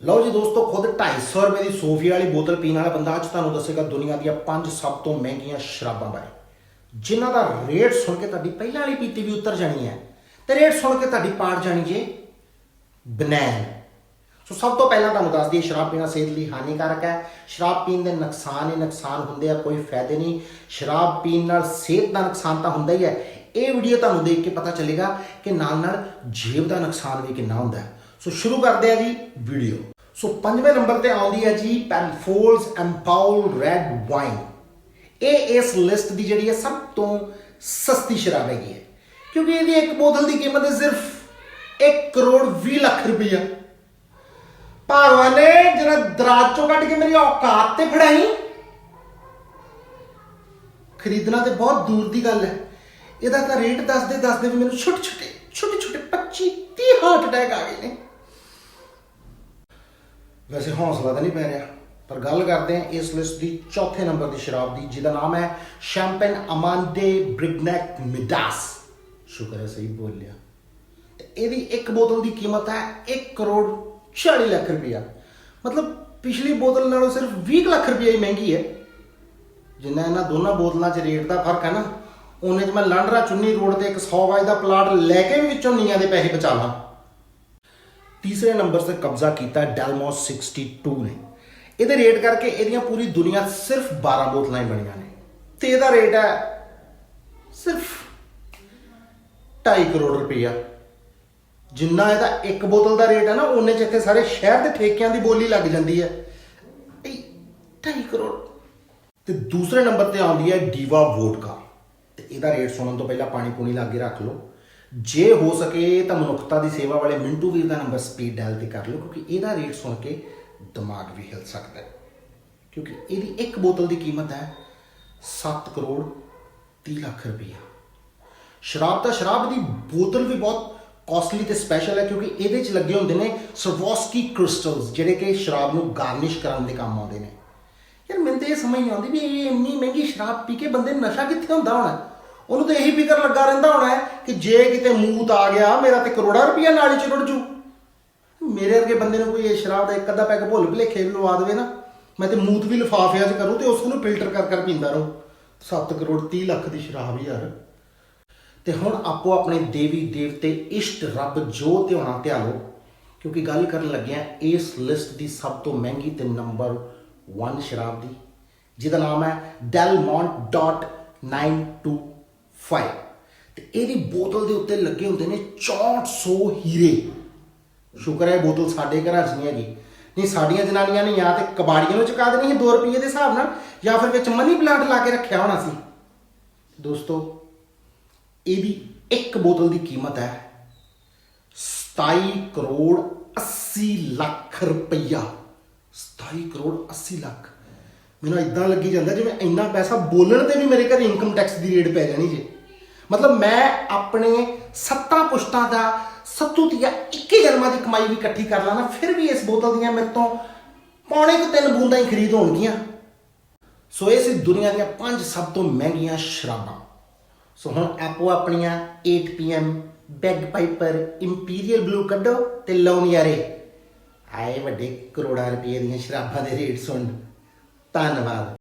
ਲਓ ਜੀ ਦੋਸਤੋ, ਖੁਦ 250 ਰੁਪਏ ਦੀ ਸੋਫੀਆ ਵਾਲੀ ਬੋਤਲ ਪੀਣ ਵਾਲਾ ਬੰਦਾ ਅੱਜ ਤੁਹਾਨੂੰ ਦੱਸੇਗਾ ਦੁਨੀਆ ਦੀਆਂ ਪੰਜ ਸਭ ਤੋਂ ਮਹਿੰਗੀਆਂ ਸ਼ਰਾਬਾਂ ਬਾਰੇ। ਜਿਨ੍ਹਾਂ ਦਾ ਰੇਟ ਸੁਣ ਕੇ ਤੁਹਾਡੀ ਪਹਿਲਾਂ ਵਾਲੀ ਪੀਤੀ ਵੀ ਉਤਰ ਜਾਣੀ ਹੈ ਤੇ ਰੇਟ ਸੁਣ ਕੇ ਤੁਹਾਡੀ ਪਾੜ ਜਾਣੀ ਜੇ ਬਨੈਨ ਸੋ ਸਭ ਤੋਂ ਪਹਿਲਾਂ ਤੁਹਾਨੂੰ ਦੱਸ ਦਈਏ, ਸ਼ਰਾਬ ਪੀਣਾ ਸਿਹਤ ਲਈ ਹਾਨੀਕਾਰਕ ਹੈ। ਸ਼ਰਾਬ ਪੀਣ ਦੇ ਨੁਕਸਾਨ ਹੀ ਨੁਕਸਾਨ ਹੁੰਦੇ ਆ, ਕੋਈ ਫਾਇਦੇ ਨਹੀਂ। ਸ਼ਰਾਬ ਪੀਣ ਨਾਲ ਸਿਹਤ ਦਾ ਨੁਕਸਾਨ ਤਾਂ ਹੁੰਦਾ ਹੀ ਹੈ। ਇਹ ਵੀਡੀਓ ਤੁਹਾਨੂੰ ਦੇਖ ਕੇ ਪਤਾ ਚੱਲੇਗਾ ਕਿ ਨਾਲ ਨਾਲ ਜੇਬ ਦਾ ਨੁਕਸਾਨ ਵੀ ਕਿੰਨਾ ਹੁੰਦਾ ਹੈ। ਸੋ ਸ਼ੁਰੂ ਕਰਦੇ ਆ ਜੀ ਵੀਡੀਓ। ਸੋ ਪੰਜਵੇਂ ਨੰਬਰ ਤੇ ਆਉਂਦੀ ਹੈ ਜੀ ਪੈਨਫੋਲਸ ਐਮਪਾਉਲ ਰੈੱਡ ਵਾਈਨ। ਇਹ ਇਸ ਲਿਸਟ ਦੀ ਜਿਹੜੀ ਹੈ ਸਭ ਤੋਂ ਸਸਤੀ ਸ਼ਰਾਬ ਹੈਗੀ ਹੈ। ਕਿਉਂਕਿ ਇਹਦੀ ਇੱਕ ਬੋਤਲ ਦੀ ਕੀਮਤ ਹੈ ਸਿਰਫ 1 ਕਰੋੜ 20 ਲੱਖ ਰੁਪਈਆ। ਭਾਰਵਾ ਨੇ ਜਿਹੜਾ ਦਰਾਜ ਚੋਂ ਕੱਢ ਕੇ ਮੇਰੀ ਔਕਾਤ ਤੇ ਫੜਾਈ, ਖਰੀਦਣਾ ਤੇ ਬਹੁਤ ਦੂਰ ਦੀ ਗੱਲ ਹੈ। ਇਹਦਾ ਤਾਂ ਰੇਟ ਦੱਸਦੇ ਦੱਸਦੇ ਵੀ ਮੈਨੂੰ ਛੋਟੇ ਛੋਟੇ ਛੋਟੇ ਛੋਟੇ 25 30 ਹਾਰਟ ਅਟੈਕ ਆ ਗਏ ਨੇ। ਵੈਸੇ ਹੌਸਲਾ ਤਾਂ ਨਹੀਂ ਪੈ ਰਿਹਾ, ਪਰ ਗੱਲ ਕਰਦੇ ਹਾਂ ਇਸ ਲਿਸਟ ਦੀ ਚੌਥੇ ਨੰਬਰ ਦੀ ਸ਼ਰਾਬ ਦੀ, ਜਿਹਦਾ ਨਾਮ ਹੈ ਸ਼ੈਂਪੇਨ ਅਮਾਂਡੇ ਬ੍ਰਿਗਨੈਕ ਮਿਡਾਸ ਸ਼ੁਕਰ ਹੈ ਸਹੀ ਬੋਲਿਆ। ਤੇ ਇਹਦੀ ਇੱਕ ਬੋਤਲ ਦੀ ਕੀਮਤ ਹੈ 1 ਕਰੋੜ 40 ਲੱਖ ਰੁਪਇਆ। ਮਤਲਬ ਪਿਛਲੀ ਬੋਤਲ ਨਾਲੋਂ ਸਿਰਫ 20 ਲੱਖ ਰੁਪਇਆ ਹੀ ਮਹਿੰਗੀ ਹੈ। ਜਿੰਨਾ ਇਹਨਾਂ ਦੋਨਾਂ ਬੋਤਲਾਂ 'ਚ ਰੇਟ ਦਾ ਫ਼ਰਕ ਹੈ ਨਾ, ਉਹਨੇ 'ਚ ਮੈਂ ਲਾਂਡਰਾ ਚੁੰਨੀ ਰੋਡ ਤੇ ਇੱਕ 100 ਗਜ ਦਾ ਪਲਾਟ ਲੈ ਕੇ ਵੀ ਵਿੱਚੋਂ ਨੀਆਂ ਦੇ ਪੈਸੇ ਬਚਾ ਲਾਂ। ਤੀਸਰੇ ਨੰਬਰ ਤੇ ਕਬਜ਼ਾ ਕੀਤਾ ਡੈਲਮੋਸ 62 ਨੇ। ਇਹਦੇ ਰੇਟ ਕਰਕੇ ਇਹਦੀਆਂ ਪੂਰੀ ਦੁਨੀਆ ਸਿਰਫ 12 ਬੋਤਲਾਂ ਹੀ ਬਣੀਆਂ ਨੇ। ਤੇ ਇਹਦਾ ਰੇਟ ਹੈ ਸਿਰਫ 2.5 ਕਰੋੜ ਰੁਪਈਆ। ਜਿੰਨਾ ਇਹਦਾ ਇੱਕ ਬੋਤਲ ਦਾ ਰੇਟ ਹੈ ਨਾ, ਉਹਨੇ ਚ ਇੱਥੇ ਸਾਰੇ ਸ਼ਹਿਰ ਦੇ ਠੇਕਿਆਂ ਦੀ ਬੋਲੀ ਲੱਗ ਜਾਂਦੀ ਹੈ। ਇਹ 2.5 ਕਰੋੜ। ਤੇ ਦੂਸਰੇ ਨੰਬਰ ਤੇ ਆਉਂਦੀ ਹੈ ਡੀਵਾ ਵੋਡਕਾ। ਤੇ ਇਹਦਾ ਰੇਟ ਸੁਣਨ ਤੋਂ ਪਹਿਲਾਂ ਪਾਣੀ ਪੂਣੀ ਲਾ ਕੇ ਰੱਖ ਲਓ। ਜੇ ਹੋ ਸਕੇ ਤਾਂ ਮਨੁੱਖਤਾ ਦੀ ਸੇਵਾ ਵਾਲੇ ਮਿੰਟੂ ਵੀਰ ਦਾ ਨੰਬਰ ਸਪੀਡ ਡਾਇਲ ਤੇ ਕਰ ਲਓ, ਕਿਉਂਕਿ ਇਹਦਾ ਰੇਟ ਸੁਣ ਕੇ ਦਿਮਾਗ ਵੀ ਹਿਲ ਸਕਦਾ ਹੈ। ਕਿਉਂਕਿ ਇਹਦੀ ਇੱਕ ਬੋਤਲ ਦੀ ਕੀਮਤ ਹੈ 7 ਕਰੋੜ 30 ਲੱਖ ਰੁਪਈਆ। ਸ਼ਰਾਬ ਤਾਂ ਸ਼ਰਾਬ ਦੀ ਬੋਤਲ ਵੀ ਬਹੁਤ ਕਾਸਟਲੀ ਤੇ ਸਪੈਸ਼ਲ ਹੈ, ਕਿਉਂਕਿ ਇਹਦੇ 'ਚ ਲੱਗੇ ਹੁੰਦੇ ਨੇ ਸਰਵੋਸਕੀ ਕ੍ਰਿਸਟਲਸ ਜਿਹੜੇ ਕਿ ਸ਼ਰਾਬ ਨੂੰ ਗਾਰਨਿਸ਼ ਕਰਨ ਦੇ ਕੰਮ ਆਉਂਦੇ ਨੇ। ਯਾਰ ਮੈਨੂੰ ਤਾਂ ਇਹ ਸਮਝ ਨਹੀਂ ਆਉਂਦੀ ਵੀ ਇਹ ਇੰਨੀ ਮਹਿੰਗੀ ਸ਼ਰਾਬ ਪੀ ਕੇ ਬੰਦੇ ਨੂੰ ਨਸ਼ਾ ਕਿੱਥੇ ਹੁੰਦਾ ਹੋਣਾ? ਉਹਨੂੰ ਤਾਂ ਇਹੀ ਫਿਕਰ ਲੱਗਾ ਰਹਿੰਦਾ ਹੋਣਾ ਹੈ ਕਿ ਜੇ ਕਿਤੇ ਮੂਤ ਆ ਗਿਆ, ਮੇਰਾ ਤੇ ਕਰੋੜਾਂ ਰੁਪਈਆ ਨਾਲੀ 'ਚ ਰੁੜ ਜੂ। ਮੇਰੇ ਵਰਗੇ ਬੰਦੇ ਨੂੰ ਕੋਈ ਇਹ ਸ਼ਰਾਬ ਦਾ ਇੱਕ ਅੱਧਾ ਪੈਕ ਭੁੱਲ ਭਲੇਖੇ ਵੀ ਲਵਾ ਦੇਵੇ ਨਾ, ਮੈਂ ਤੇ ਮੂਤ ਵੀ ਲਿਫਾਫਿਆਂ 'ਚ ਕਰੂੰ ਤੇ ਉਸ ਨੂੰ ਫਿਲਟਰ ਕਰ ਕਰ ਪੀਂਦਾ ਰਹੂੰ। 7 ਕਰੋੜ 30 ਲੱਖ ਦੀ ਸ਼ਰਾਬ ਯਾਰ। ਤੇ ਹੁਣ ਆਪੋ ਆਪਣੇ ਦੇਵੀ ਦੇਵਤੇ ਇਸ਼ਟ ਰੱਬ ਜੋ ਧਿਆਉਣਾ ਧਿਆਲੋ ਕਿਉਂਕਿ ਗੱਲ ਕਰਨ ਲੱਗਿਆ ਇਸ ਲਿਸਟ ਦੀ ਸਭ ਤੋਂ ਮਹਿੰਗੀ ਤੇ ਨੰਬਰ 1 ਸ਼ਰਾਬ ਦੀ, ਜਿਹਦਾ ਨਾਮ ਹੈ Delmont.925 ਤੇ ਇਹਦੀ ਬੋਤਲ ਦੇ ਉੱਤੇ ਲੱਗੇ ਹੁੰਦੇ ਨੇ 6400 ਹੀਰੇ। ਸ਼ੁਕਰ ਹੈ ਬੋਤਲ ਸਾਡੇ ਘਰਾਂ 'ਚ ਨਹੀਂ ਹੈਗੀ। ਨਹੀਂ, ਸਾਡੀਆਂ ਜਨਾਨੀਆਂ ਨੇ ਜਾਂ ਤੇ ਕਬਾੜੀਆਂ ਨੂੰ ਚੁਕਾ ਦੇਣੀ ਸੀ 2 ਰੁਪਏ ਦੇ ਹਿਸਾਬ ਨਾਲ, ਜਾਂ ਫਿਰ ਵਿੱਚ ਮਨੀ ਪਲਾਂਟ ਲਾ ਕੇ ਰੱਖਿਆ ਹੋਣਾ ਸੀ। ਦੋਸਤੋ ਇਹਦੀ ਇੱਕ ਬੋਤਲ ਦੀ ਕੀਮਤ ਹੈ। 27 ਕਰੋੜ 80 ਲੱਖ ਰੁਪਈਆ। 27 ਕਰੋੜ 80 ਲੱਖ। ਮੈਨੂੰ ਇਦਾਂ ਲੱਗੀ ਜਾਂਦਾ ਜਿਵੇਂ ਇੰਨਾ ਪੈਸਾ ਬੋਲਣ ਤੇ ਵੀ ਮੇਰੇ ਘਰ ਇਨਕਮ ਟੈਕਸ ਦੀ ਰੇਟ ਪੈ ਜਾਣੀ ਜੇ। ਮਤਲਬ ਮੈਂ ਆਪਣੇ ਸੱਤਾਂ ਪੁਸ਼ਤਾਂ ਦਾ ਸੱਤੂ ਤੀਆ 21 ਜਨਮਾਂ ਦੀ ਕਮਾਈ ਵੀ ਇਕੱਠੀ ਕਰ ਲਾਂ ਨਾ ਫਿਰ ਵੀ ਇਸ ਬੋਤਲ ਦੀਆਂ ਮੇਰੇ ਤੋਂ ਪੌਣੇ ਕੁ ਤਿੰਨ ਬੂੰਦਾਂ ਹੀ ਖਰੀਦ ਹੋਣਗੀਆਂ। ਸੋ ਇਹ ਸੀ ਦੁਨੀਆ ਦੀਆਂ ਪੰਜ ਸਭ ਤੋਂ ਮਹਿੰਗੀਆਂ ਸ਼ਰਾਬਾਂ। ਸੋ ਹੁਣ ਆਪੋ ਆਪਣੀਆਂ 8 pm Bagpiper Imperial Blue ਕੱਢੋ ਤੇ ਲਓ ਨਜ਼ਾਰੇ। ਆਏ ਵੱਡੇ ਕਰੋੜਾਂ ਰੁਪਏ ਦੀਆਂ ਸ਼ਰਾਬਾਂ ਦੇ ਰੇਟ ਸੁਣ। ਧੰਨਵਾਦ।